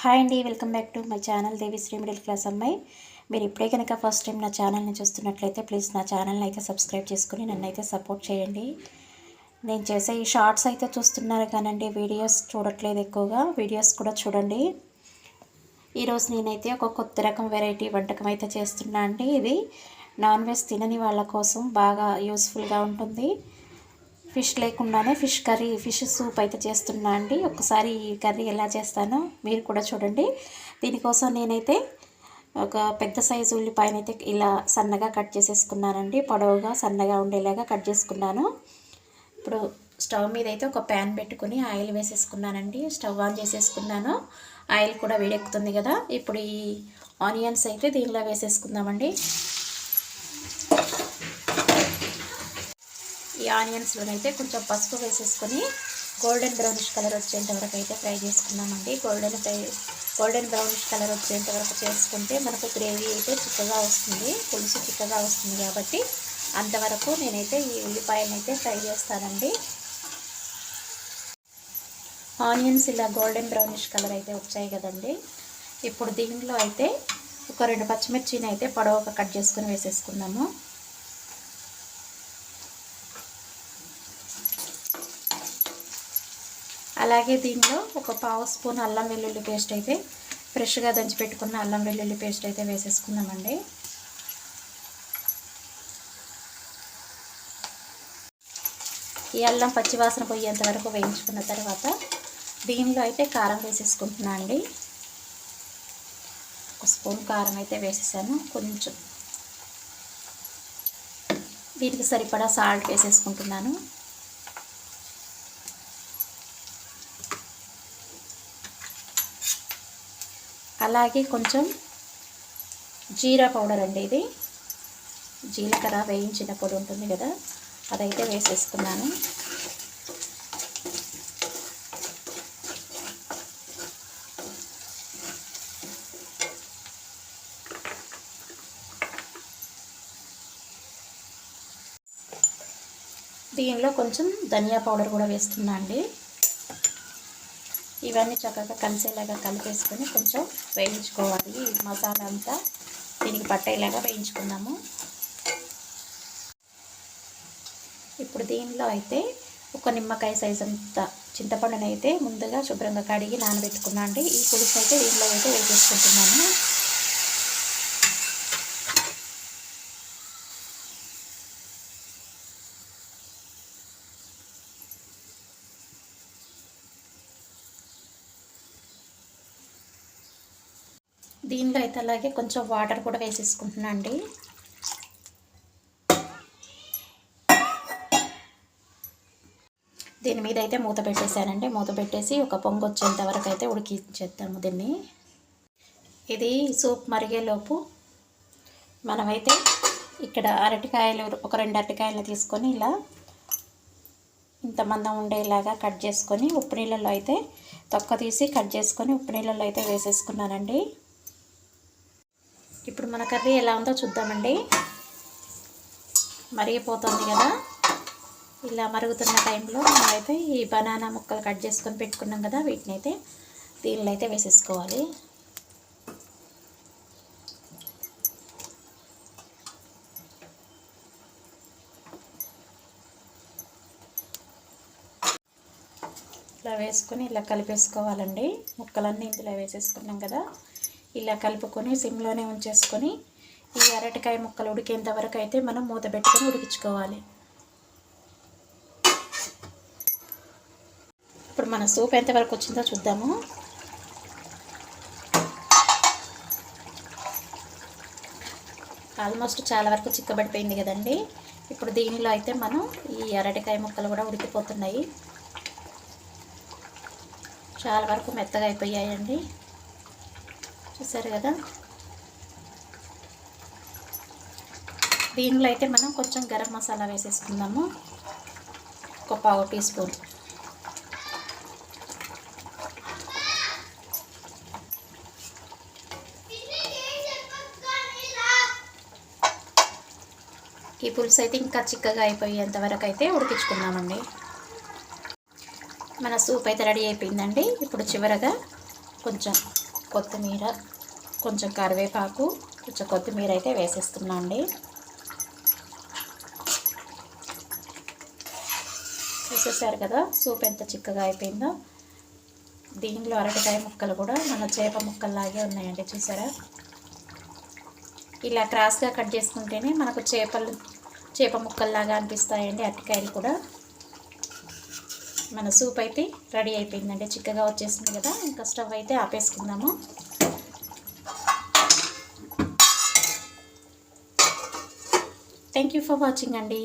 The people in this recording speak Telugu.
హాయ్ అండి welcome back to my channel Devishri middle class అమ్మాయి. మీరు ఇప్పుడే కనుక ఫస్ట్ టైం నా ఛానల్ని చూస్తున్నట్లయితే ప్లీజ్ నా ఛానల్ని అయితే సబ్స్క్రైబ్ చేసుకుని నన్ను అయితే సపోర్ట్ చేయండి. నేను చేసే ఈ షార్ట్స్ అయితే చూస్తున్నారు కానండి వీడియోస్ చూడట్లేదు ఎక్కువగా వీడియోస్ కూడా చూడండి. ఈరోజు నేనైతే ఒక కొత్త రకం వెరైటీ వంటకం అయితే చేస్తున్నా అండి. ఇది నాన్ వెజ్ తినని వాళ్ళ కోసం బాగా యూస్ఫుల్గా ఉంటుంది. ఫిష్ లేకుండానే ఫిష్ కర్రీ ఫిష్ సూప్ అయితే చేస్తున్నా అండి. ఒకసారి ఈ కర్రీ ఎలా చేస్తానో మీరు కూడా చూడండి. దీనికోసం నేనైతే ఒక పెద్ద సైజు ఉల్లిపాయనైతే ఇలా సన్నగా కట్ చేసేసుకున్నానండి. పొడవుగా సన్నగా ఉండేలాగా కట్ చేసుకున్నాను. ఇప్పుడు స్టవ్ మీద అయితే ఒక ప్యాన్ పెట్టుకుని ఆయిల్ వేసేసుకున్నానండి. స్టవ్ ఆన్ చేసేసుకున్నాను. ఆయిల్ కూడా వేడెక్కుతుంది కదా. ఇప్పుడు ఈ ఆనియన్స్ అయితే దీనిలో వేసేసుకుందామండి. ఈ ఆనియన్స్లోనైతే కొంచెం పసుపు వేసేసుకొని గోల్డెన్ బ్రౌనిష్ కలర్ వచ్చేంత వరకు అయితే ఫ్రై చేసుకున్నామండి. Golden fry golden brownish colour వచ్చేంత వరకు చేసుకుంటే మనకు గ్రేవీ అయితే చిక్కగా వస్తుంది పులుసు చిక్కగా వస్తుంది కాబట్టి అంతవరకు నేనైతే ఈ ఉల్లిపాయలను అయితే ఫ్రై చేస్తానండి. ఆనియన్స్ ఇలా గోల్డెన్ బ్రౌనిష్ కలర్ అయితే వచ్చాయి కదండి. ఇప్పుడు దీనిలో అయితే ఒక రెండు పచ్చిమిర్చిని అయితే పొడవగా కట్ చేసుకొని వేసేసుకున్నాము అలాగే దీనిలో ఒక పావు స్పూన్ అల్లం వెల్లుల్లి పేస్ట్ అయితే ఫ్రెష్గా దంచి పెట్టుకున్న అల్లం వెల్లుల్లి పేస్ట్ అయితే వేసేసుకుందామండి. ఈ అల్లం పచ్చివాసన పోయేంత వరకు వేయించుకున్న తర్వాత దీనిలో అయితే కారం వేసేసుకుంటున్నా అండి. ఒక స్పూన్ కారం అయితే వేసేసాను. కొంచెం దీనికి సరిపడా సాల్ట్ వేసేసుకుంటున్నాను. అలాగే కొంచెం జీరా పౌడర్ అండి ఇది. జీలకర్ర వేయించిన పొడి ఉంటుంది కదా అదైతే వేసేసుకున్నాను దీనిలో కొంచెం ధనియా పౌడర్ కూడా వేస్తున్నా అండి. ఇవన్నీ చక్కగా కలిసేలాగా కలిపేసుకొని కొంచెం వేయించుకోవాలి. ఈ మసాలా అంతా దీనికి పట్టేలాగా వేయించుకుందాము. ఇప్పుడు దీనిలో అయితే ఒక నిమ్మకాయ సైజ్ అంత చింతపండుని అయితే ముందుగా శుభ్రంగా కడిగి నానబెట్టుకున్నాను అండి ఈ పులుసు అయితే దీనిలో అయితే వేసేసుకుంటున్నాను. దీనిలో అయితే అలాగే కొంచెం వాటర్ కూడా వేసేసుకుంటున్నా అండి. దీని మీద అయితే మూత పెట్టేశానండి. మూత పెట్టేసి ఒక పొంగు వచ్చేంత వరకు అయితే ఉడికించేద్దాము దీన్ని. ఇది సూప్ మరిగేలోపు మనమైతే ఇక్కడ అరటికాయలు ఒక రెండు అరటికాయలు తీసుకొని ఇలా ఇంత మందం ఉండేలాగా కట్ చేసుకొని ఉప్పు నీళ్ళల్లో అయితే తొక్క తీసి కట్ చేసుకొని ఉప్పు నీళ్ళల్లో అయితే వేసేసుకున్నానండి. ఇప్పుడు మన కర్రీ ఎలా ఉందో చూద్దామండి. మరిగిపోతుంది కదా. ఇలా మరుగుతున్న టైంలో మనమైతే ఈ బనానా ముక్కలు కట్ చేసుకొని పెట్టుకున్నాం కదా వీటిని అయితే దీనిలో అయితే వేసేసుకోవాలి. ఇలా వేసుకొని ఇలా కలిపేసుకోవాలండి. ముక్కలన్నీ ఇందులో వేసేసుకున్నాం కదా. ఇలా కలుపుకొని సిమ్లోనే ఉంచేసుకొని ఈ అరటికాయ ముక్కలు ఉడికేంత వరకు అయితే మనం మూత పెట్టుకొని ఉడికించుకోవాలి. ఇప్పుడు మన సూప్ ఎంతవరకు వచ్చిందో చూద్దాము. ఆల్మోస్ట్ చాలా వరకు చిక్కబడిపోయింది కదండి. ఇప్పుడు దీనిలో అయితే మనం ఈ అరటికాయ ముక్కలు కూడా ఉడికిపోతున్నాయి. చాలా వరకు మెత్తగా అయిపోయాయండి. చూసారు కదా? దీనిలో అయితే మనం కొంచెం గరం మసాలా వేసేసుకుందాము. ఒక పావు టీ స్పూన్. ఈ పులుసు అయితే ఇంకా చిక్కగా అయిపోయేంత వరకు అయితే ఉడికించుకుందామండి. మన సూప్ అయితే రెడీ అయిపోయిందండి. ఇప్పుడు చివరగా కొంచెం కొత్తిమీర కొంచెం కరివేపాకు కొంచెం కొత్తిమీర అయితే వేసేస్తున్నా అండి చూసేసారు కదా సూప్ ఎంత చిక్కగా అయిపోయిందో. దీనిలో అరటికాయ ముక్కలు కూడా మన చేప ముక్కల్లాగే ఉన్నాయండి చూసారా? ఇలా క్రాస్గా కట్ చేసుకుంటేనే మనకు చేపలు చేప ముక్కల్లాగా అనిపిస్తాయండి అరటికాయలు కూడా. మన సూప్ అయితే రెడీ అయిపోయిందండి. చిక్కగా వచ్చేసింది కదా. ఇంకా స్టవ్ అయితే ఆపేసుకుందాము. థ్యాంక్ యూ ఫర్ వాచింగ్ అండి.